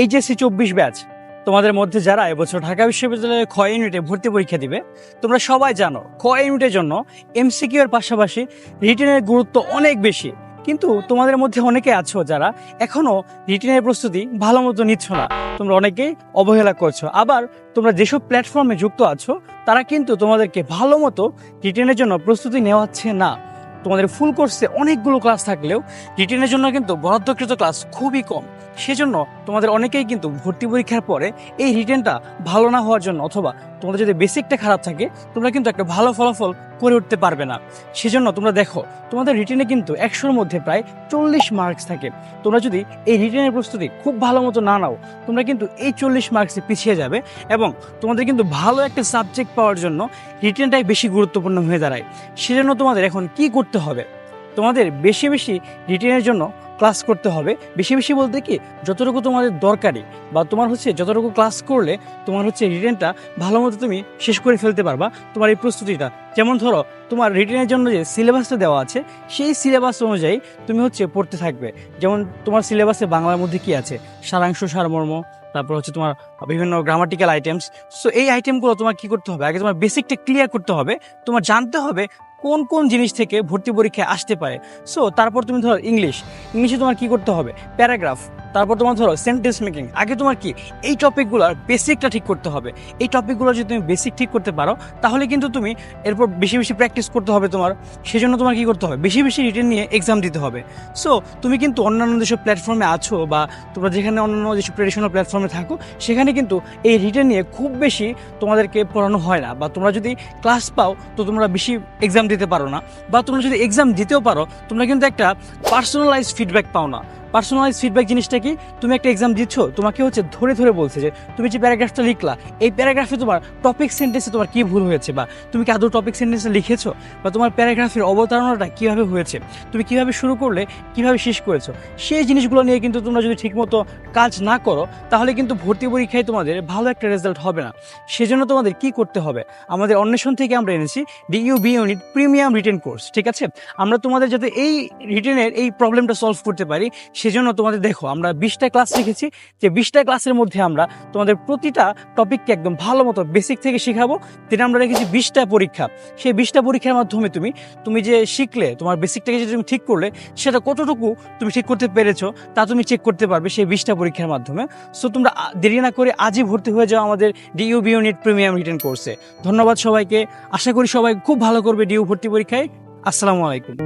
HSC চব্বিশ batch. তোমাদের মধ্যে যারা এবছর ঢাকা বিশ্ববিদ্যালয়ে খ ইউনিটে ভর্তি পরীক্ষা দিবে, তোমরা সবাই জানো খ ইউনিটের জন্য এমসিকিউ এর পাশাপাশি রিটেনের গুরুত্ব অনেক বেশি। কিন্তু তোমাদের মধ্যে অনেকে আছো যারা এখনও রিটেনের প্রস্তুতি ভালো মতো নিচ্ছ না। তোমরা অনেকেই অবহেলা করছ। আবার তোমরা যেসব প্ল্যাটফর্মে যুক্ত আছো, তারা কিন্তু তোমাদেরকে ভালো মতো রিটেনের জন্য প্রস্তুতি নেওয়াচ্ছে না। তোমাদের ফুল কোর্সে অনেকগুলো ক্লাস থাকলেও রিটেনের জন্য কিন্তু বরাদ্দকৃত ক্লাস খুবই কম। সেজন্য তোমাদের অনেকেই কিন্তু ভর্তি পরীক্ষার পরে এই রিটেনটা ভালো না হওয়ার জন্য অথবা তোমাদের যদি বেসিকটা খারাপ থাকে, তোমরা কিন্তু একটা ভালো ফলাফল করে উঠতে পারবে না। সেজন্য তোমরা দেখো, তোমাদের রিটেনে কিন্তু একশোর মধ্যে প্রায় চল্লিশ মার্কস থাকে। তোমরা যদি এই রিটেনের প্রস্তুতি খুব ভালো মতো না নাও, তোমরা কিন্তু এই চল্লিশ মার্কসে পিছিয়ে যাবে এবং তোমাদের কিন্তু ভালো একটা সাবজেক্ট পাওয়ার জন্য রিটেনটাই বেশি গুরুত্বপূর্ণ হয়ে দাঁড়ায়। সেজন্য তোমাদের এখন কি করতে হবে। তোমাদের বেশি বেশি রিটেনের জন্য ক্লাস করতে হবে। বেশি বেশি বলতে কি, যতটুকু তোমাদের দরকারি বা তোমার হচ্ছে যতটুকু ক্লাস করলে তোমার হচ্ছে রিটেনটা ভালো মতো তুমি শেষ করে ফেলতে পারবা তোমার এই প্রস্তুতিটা। যেমন ধরো, তোমার রিটেনের জন্য যে সিলেবাসটা দেওয়া আছে, সেই সিলেবাস অনুযায়ী তুমি হচ্ছে পড়তে থাকবে। যেমন তোমার সিলেবাসে বাংলার মধ্যে কি আছে? সারাংশ, সারমর্ম, তারপর হচ্ছে তোমার বিভিন্ন গ্রামাটিক্যাল আইটেমস সো এই আইটেমগুলো তোমার কি করতে হবে? আগে তোমার বেসিকটা ক্লিয়ার করতে হবে। তোমার জানতে হবে কোন কোন জিনিস থেকে ভর্তি পরীক্ষায় আসতে পারে? সো তারপর তুমি ধরো ইংলিশ ইংলিশে তোমার কি করতে হবে? প্যারাগ্রাফ তারপর তোমার ধরো সেন্টেন্স মেকিং আগে তোমার কি? এই টপিকগুলোর বেসিকটা ঠিক করতে হবে। এই টপিকগুলো যদি তুমি বেসিক ঠিক করতে পারো, তাহলে কিন্তু তুমি এরপর বেশি বেশি প্র্যাকটিস করতে হবে তোমার। সেজন্য তোমার কি করতে হবে? বেশি বেশি রিটেন নিয়ে এক্সাম দিতে হবে। সো তুমি কিন্তু অন্যান্য যেসব প্ল্যাটফর্মে আছো বা তোমরা যেখানে অন্যান্য যেসব ট্রেডিশনাল প্ল্যাটফর্মে থাকো, সেখানে কিন্তু এই রিটেন নিয়ে খুব বেশি তোমাদেরকে পড়ানো হয় না। বা তোমরা যদি ক্লাস পাও, তো তোমরা বেশি এক্সাম দিতে পারো না। বা তোমরা যদি এক্সাম দিতেও পারো, তোমরা কিন্তু একটা পার্সোনালাইজ ফিডব্যাক পাও না। পার্সোনালাইজ ফিডব্যাক জিনিসটা কি? তুমি একটা এক্সাম দিচ্ছ, তোমাকে হচ্ছে ধরে ধরে বলছে যে, তুমি যে প্যারাগ্রাফটা লিখলা, এই প্যারাগ্রাফে তোমার টপিক সেন্টেন্সে তোমার কি ভুল হয়েছে বা তুমি কি আদৌ টপিক সেন্টেন্সে লিখেছো? বা তোমার প্যারাগ্রাফের অবতারণাটা কীভাবে হয়েছে? তুমি কীভাবে শুরু করলে, কীভাবে শেষ করেছ? সেই জিনিসগুলো নিয়ে কিন্তু তোমরা যদি ঠিকমতো কাজ না করো, তাহলে কিন্তু ভর্তি পরীক্ষায় তোমাদের ভালো একটা রেজাল্ট হবে না। সেজন্য তোমাদের কি করতে হবে? আমাদের অন্বেষণ থেকে আমরা এনেছি DU B unit premium written course ঠিক আছে? আমরা তোমাদের যাতে এই রিটেনের এই প্রবলেমটা সলভ করতে পারি সেজন্য তোমাদের দেখো, আমরা বিশটা ক্লাস শিখেছি। যে বিশটা ক্লাসের মধ্যে আমরা তোমাদের প্রতিটা টপিককে একদম ভালো মতো বেসিক থেকে শেখাবো। যেটা আমরা রেখেছি বিশটা পরীক্ষা। সেই বিশটা পরীক্ষার মাধ্যমে তুমি তুমি যে শিখলে, তোমার বেসিকটাকে যে তুমি ঠিক করলে, সেটা কতটুকু তুমি ঠিক করতে পেরেছ, তা তুমি চেক করতে পারবে সেই বিশটা পরীক্ষার মাধ্যমে। সো তোমরা দেরি না করে আজই ভর্তি হয়ে যাও আমাদের DU B unit premium written কোর্সে ধন্যবাদ সবাইকে। আশা করি সবাই খুব ভালো করবে ডিউ ভর্তি পরীক্ষায়। আসসালামু আলাইকুম।